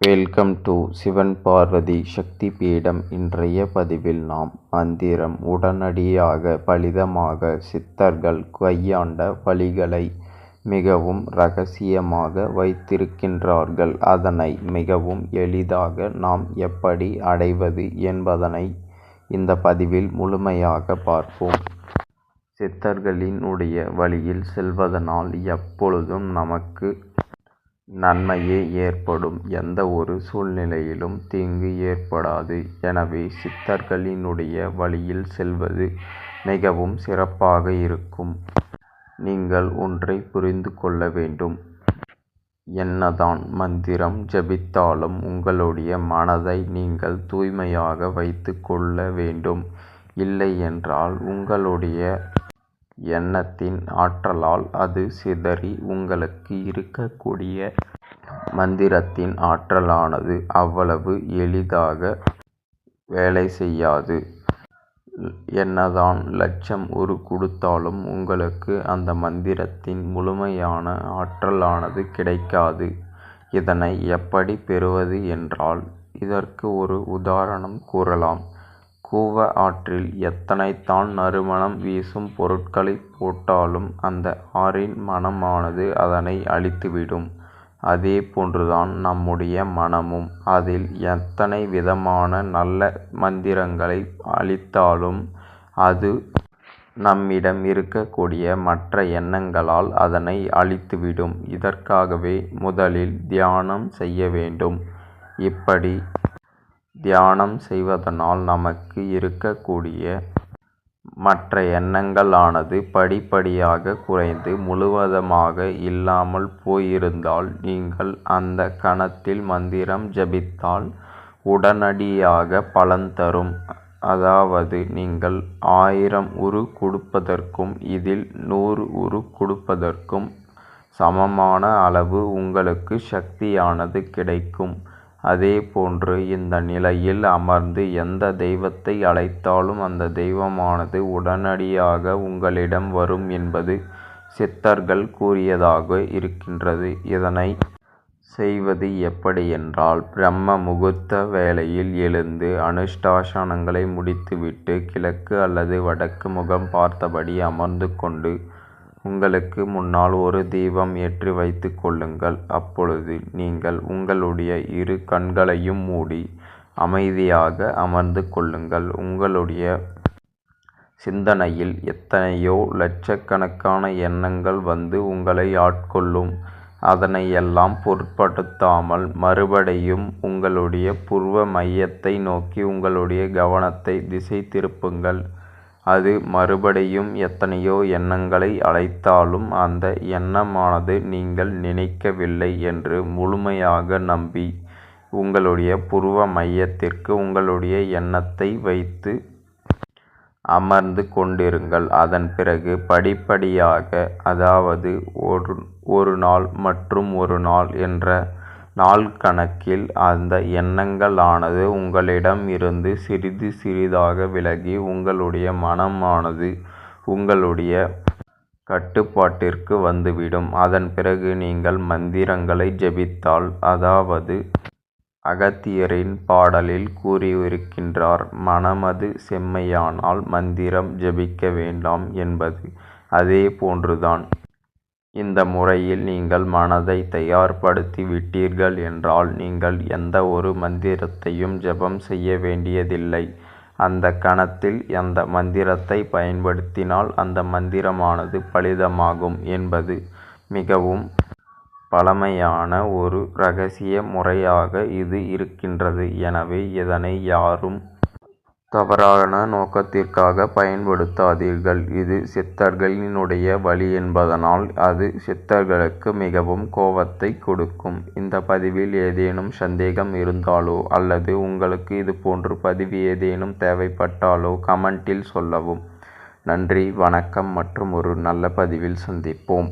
Welcome to Sivan Parvathi Shakti Peetham இன்றைய பதிவில் நாம் மந்திரம் உடனடியாக பலிதமாக சித்தர்கள் கையாண்ட வழிகளை மிகவும் ரகசியமாக வைத்திருக்கின்றார்கள். அதனை மிகவும் எளிதாக நாம் எப்படி அடைவது என்பதனை இந்த பதிவில் முழுமையாக பார்ப்போம். சித்தர்களினுடைய வழியில் செல்வதனால் எப்பொழுதும் நமக்கு நன்மையே ஏற்படும். எந்த ஒரு சூழ்நிலையிலும் தீங்கு ஏற்படாது. எனவே சித்தர்களினுடைய வழியில் செல்வது மிகவும் சிறப்பாக இருக்கும். நீங்கள் ஒன்றை புரிந்து கொள்ள வேண்டும். என்னதான் மந்திரம் ஜபித்தாலும் உங்களுடைய மனதை நீங்கள் தூய்மையாக வைத்து கொள்ள வேண்டும். இல்லை என்றால் உங்களுடைய எண்ணத்தின் ஆற்றலால் அது சிதறி உங்களுக்கு இருக்கக்கூடிய மந்திரத்தின் ஆற்றலானது அவ்வளவு எளிதாக வேலை செய்யாது. என்னதான் லட்சம் ஒரு கொடுத்தாலும் உங்களுக்கு அந்த மந்திரத்தின் முழுமையான ஆற்றலானது கிடைக்காது. இதனை எப்படி பெறுவது என்றால் இதற்கு ஒரு உதாரணம் கூறலாம். கூவ ஆற்றில் எத்தனைத்தான் நறுமணம் வீசும் பொருட்களை போட்டாலும் அந்த ஆறின் மணமானது அதனை அழித்துவிடும். அதே போன்றுதான் நம்முடைய மனமும். அதில் எத்தனை விதமான நல்ல மந்திரங்களை அளித்தாலும் அது நம்மிடம் இருக்கக்கூடிய மற்ற எண்ணங்களால் அதனை அழித்துவிடும். இதற்காகவே முதலில் தியானம் செய்ய வேண்டும். இப்படி தியானம் செய்வதனால் நமக்கு இருக்கக்கூடிய மற்ற எண்ணங்களானது படிப்படியாக குறைந்து முழுவதுமாக இல்லாமல் போயிருந்தால் நீங்கள் அந்த கணத்தில் மந்திரம் ஜபித்தால் உடனடியாக பலன் தரும். அதாவது நீங்கள் ஆயிரம் உரு கொடுப்பதற்கும் இதில் நூறு உரு கொடுப்பதற்கும் சமமான அளவு உங்களுக்கு சக்தியானது கிடைக்கும். அதேபோன்று இந்த நிலையில் அமர்ந்து எந்த தெய்வத்தை அழைத்தாலும் அந்த தெய்வமானது உடனடியாக உங்களிடம் வரும் என்பது சித்தர்கள் கூறியதாக இருக்கின்றது. இதனை செய்வது எப்படியென்றால் பிரம்ம முகூர்த்த வேளையில் எழுந்து அனுஷ்டாசனங்களை முடித்துவிட்டு கிழக்கு அல்லது வடக்கு முகம் பார்த்தபடி அமர்ந்து கொண்டு உங்களுக்கு முன்னால் ஒரு தீபம் ஏற்றி வைத்துக் கொள்ளுங்கள். அப்பொழுது நீங்கள் உங்களுடைய இரு கண்களையும் மூடி அமைதியாக அமர்ந்து கொள்ளுங்கள். உங்களுடைய சிந்தனையில் எத்தனையோ லட்சக்கணக்கான எண்ணங்கள் வந்து உங்களை ஆட்கொள்ளும். அதனை எல்லாம் பொருட்படுத்தாமல் மறுபடியும் உங்களுடைய பூர்வ மையத்தை நோக்கி உங்களுடைய கவனத்தை திசை திருப்புங்கள். அது மறுபடியும் எத்தனையோ எண்ணங்களை அழைத்தாலும் அந்த எண்ணமானது நீங்கள் நினைக்கவில்லை என்று முழுமையாக நம்பி உங்களுடைய புருவ மையத்திற்கு உங்களுடைய எண்ணத்தை வைத்து அமர்ந்து கொண்டிருங்கள். அதன் பிறகு படிப்படியாக அதாவது ஒரு ஒரு நாள் மற்றும் ஒரு நாள் என்ற நாள் கணக்கில் அந்த எண்ணங்களானது உங்களிடம் இருந்து சிறிது சிறிதாக விலகி உங்களுடைய மனமானது உங்களுடைய கட்டுப்பாட்டிற்கு வந்துவிடும். அதன் பிறகு நீங்கள் மந்திரங்களை ஜபித்தால் அதாவது அகத்தியரின் பாடலில் கூறியிருக்கின்றார் மனமது செம்மையானால் மந்திரம் ஜபிக்க வேண்டாம் என்பது. அதே போன்றுதான் இந்த முறையில் நீங்கள் மனதை தயார்படுத்தி விட்டீர்கள் என்றால் நீங்கள் எந்த ஒரு மந்திரத்தையும் ஜபம் செய்ய வேண்டியதில்லை. அந்த கணத்தில் அந்த மந்திரத்தை பயன்படுத்தினால் அந்த மந்திரமானது பலிதமாகும் என்பது மிகவும் பழமையான ஒரு ரகசிய முறையாக இது இருக்கின்றது. எனவே இதனை யாரும் தவறான நோக்கத்திற்காக பயன்படுத்தாதீர்கள். இது சித்தர்களினுடைய வழி என்பதனால் அது சித்தர்களுக்கு மிகவும் கோபத்தை கொடுக்கும். இந்த பதிவில் ஏதேனும் சந்தேகம் இருந்தாலோ அல்லது உங்களுக்கு இதுபோன்ற பதிவு ஏதேனும் தேவைப்பட்டாலோ கமெண்டில் சொல்லவும். நன்றி வணக்கம் மற்றும் ஒரு நல்ல பதிவில் சந்திப்போம்.